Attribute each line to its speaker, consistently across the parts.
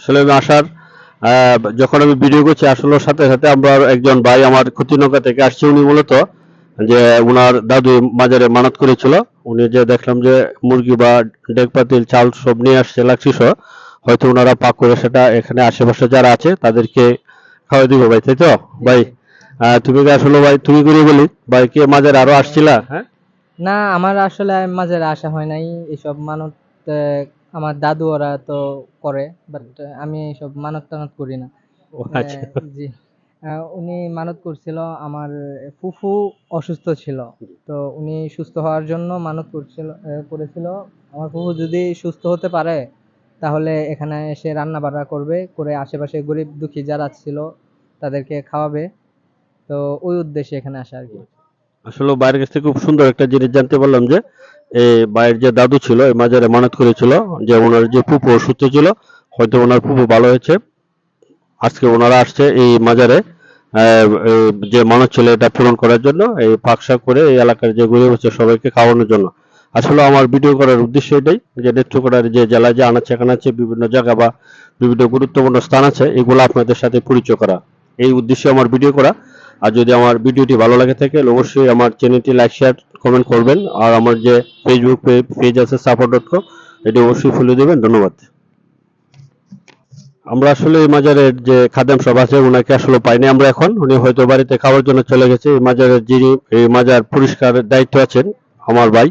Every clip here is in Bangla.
Speaker 1: আসলে আমি আসার যখন আমি ভিডিও করছি, আসলে সাথে সাথে আমরা একজন ভাই আমার ক্ষতিনৌকা থেকে আসছে, উনি মূলত যে উনার দাদু মাজারে মানত করেছিল। উনি যে দেখলাম যে মুরগি বা ডেক পাতিল, চাল সব নিয়ে আসছে লাকসি সহ, হয়তো ওনারা পাক করে সেটা এখানে আশেপাশে যারা আছে, তাদেরকে খাওয়াই দিব ভাই, তাই তো? ভাই তুমি কি আসলে ভাই, তুমি করে বলি? ভাই, কে মাজারে আরও আসছিলা? হ্যাঁ?
Speaker 2: না, আমার আসলে মাঝের আসা হয় নাই, এসব মানত আমার দাদু ওরা তো করে বাট আমি এইসব মানত টানত করি না।
Speaker 1: ও আচ্ছা।
Speaker 2: জি। উনি মানত করছিল আমার ফুফু অসুস্থ ছিল। তো উনি সুস্থ হওয়ার জন্য মানত করছিল করেছিল। আমার ফুফু যদি সুস্থ হতে পারে তাহলে এখানে এসে রান্না বান্না করবে করে আশেপাশে গরিব দুঃখী যারা ছিল তাদেরকে খাওয়াবে। তো ওই উদ্দেশ্যে এখানে আসা আর কি।
Speaker 1: আসলে বাইরের কাছ থেকে খুব সুন্দর একটা জিনিস জানতে পারলাম যে বাইরের যে দাদু ছিল এই মাজারে মানত করেছিল, যে ওনার যে পুপু অসুস্থ ছিল, হয়তো ওনার পুপু ভালো হয়েছে। আজকে ওনারা আসছে এই মাজারে যে মানত ছিল এটা পূরণ করার জন্য, এই পাকশা করে এই এলাকার যে গরিব আছে সবাইকে খাওয়ানোর জন্য। আসলে আমার ভিডিও করার উদ্দেশ্য এটাই, যে নেত্রকোনার যে জেলায় যে আনাচে কানাচে বিভিন্ন জায়গা বা বিভিন্ন গুরুত্বপূর্ণ স্থান আছে, এগুলো আপনাদের সাথে পরিচয় করা। এই উদ্দেশ্যে আমার ভিডিও করা। আর যদি আমার ভিডিওটি ভালো লাগে থাকে, অবশ্যই আমার চ্যানেলটি লাইক শেয়ার কমেন্ট করবেন। আর আমার যে ফেসবুক পেজ আছে সাপোর্ট ডট কম এটি অবশ্যই ফলো দেবেন। ধন্যবাদ। আমরা আসলে এই মাজারের যে খাদেম সব আছে ওনাকে আসলে পাইনি আমরা এখন। উনি হয়তো বাড়িতে খাওয়ার জন্য চলে গেছে। এই মাজারের যিনি, এই মাজার পরিষ্কারের দায়িত্ব আছেন, আমার ভাই।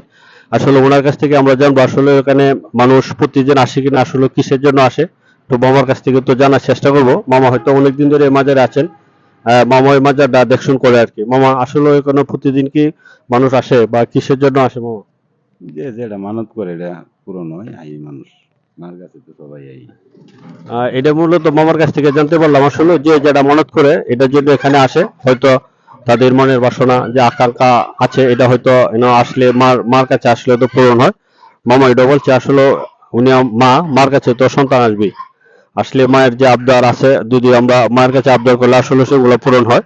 Speaker 1: আসলে ওনার কাছ থেকে আমরা জানব, আসলে এখানে মানুষ প্রতিদিন আসে কিনা, আসলে কিসের জন্য আসে? তো মামার কাছ থেকে তো জানার চেষ্টা করব। মামা হয়তো অনেকদিন ধরে এই মাজারে আছেন। আহ, মামা ওই মাজারটা দেখশুন করে আর কি। মামা আসলে এখানে প্রতিদিন কি মানুষ আসে বা কিসের জন্য আসে মামা?
Speaker 3: যে যেটা মানত করে এটা পূরণ হয় আই মানুষ। মার কাছে তো সবাই আই
Speaker 1: এটা মূলত মামার কাছ থেকে জানতে পারলাম আসলে যে যেটা মনত করে এটার জন্য এখানে আসে। হয়তো তাদের মনের বাসনা যে আকাঙ্ক্ষা আছে এটা হয়তো আসলে মার মার কাছে আসলে তো পূরণ হয়। মামা এটা বলছে আসলে উনি মা মার কাছে তো সন্তান আসবে আসলে মায়ের যে আবদার আছে, যদি আমরা মায়ের কাছে আবদার করলে আসলে সেগুলো পূরণ হয়।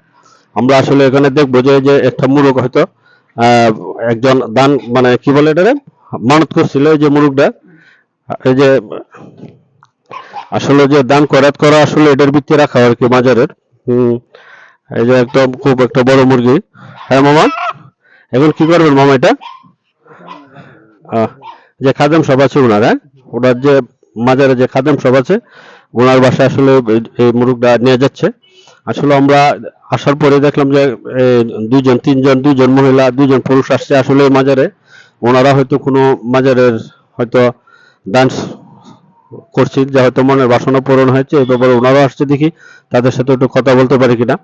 Speaker 1: আমরা আসলে এখানে দেখব যে যে একটা মুরগ হয়তো একজন দান মানে কি বলে এটা? মানত করছিল এই যে মুরগটা। এই যে আসলে যে দান করাত করা আসলে এটার ভিত্তি রাখা আর কি মাজারের। এই যে একদম খুব একটা বড় মুরগি। হ্যাঁ মামা? এখন কি করবেন মামা এটা? যে খাদেম সব আছে ওনার হ্যাঁ? ওনার যে মাজারে যে খাদেম সব আছে ওনার বাসায় আসলে মুরগটা নিয়ে যাচ্ছে। আসলে আমরা আসার পরে দেখলাম যে দুইজন, তিনজন, দুইজন মহিলা, দুইজন পুরুষ আসছে আসলে মাজারে। ওনারা হয়তো কোনো মাজারের হয়তো ডান্স করছি, যে হয়তো মনের বাসনা পূরণ হয়েছে। এ ব্যাপারে ওনারাও আসছে দেখি, তাদের সাথে একটু কথা বলতে পারি কিনা।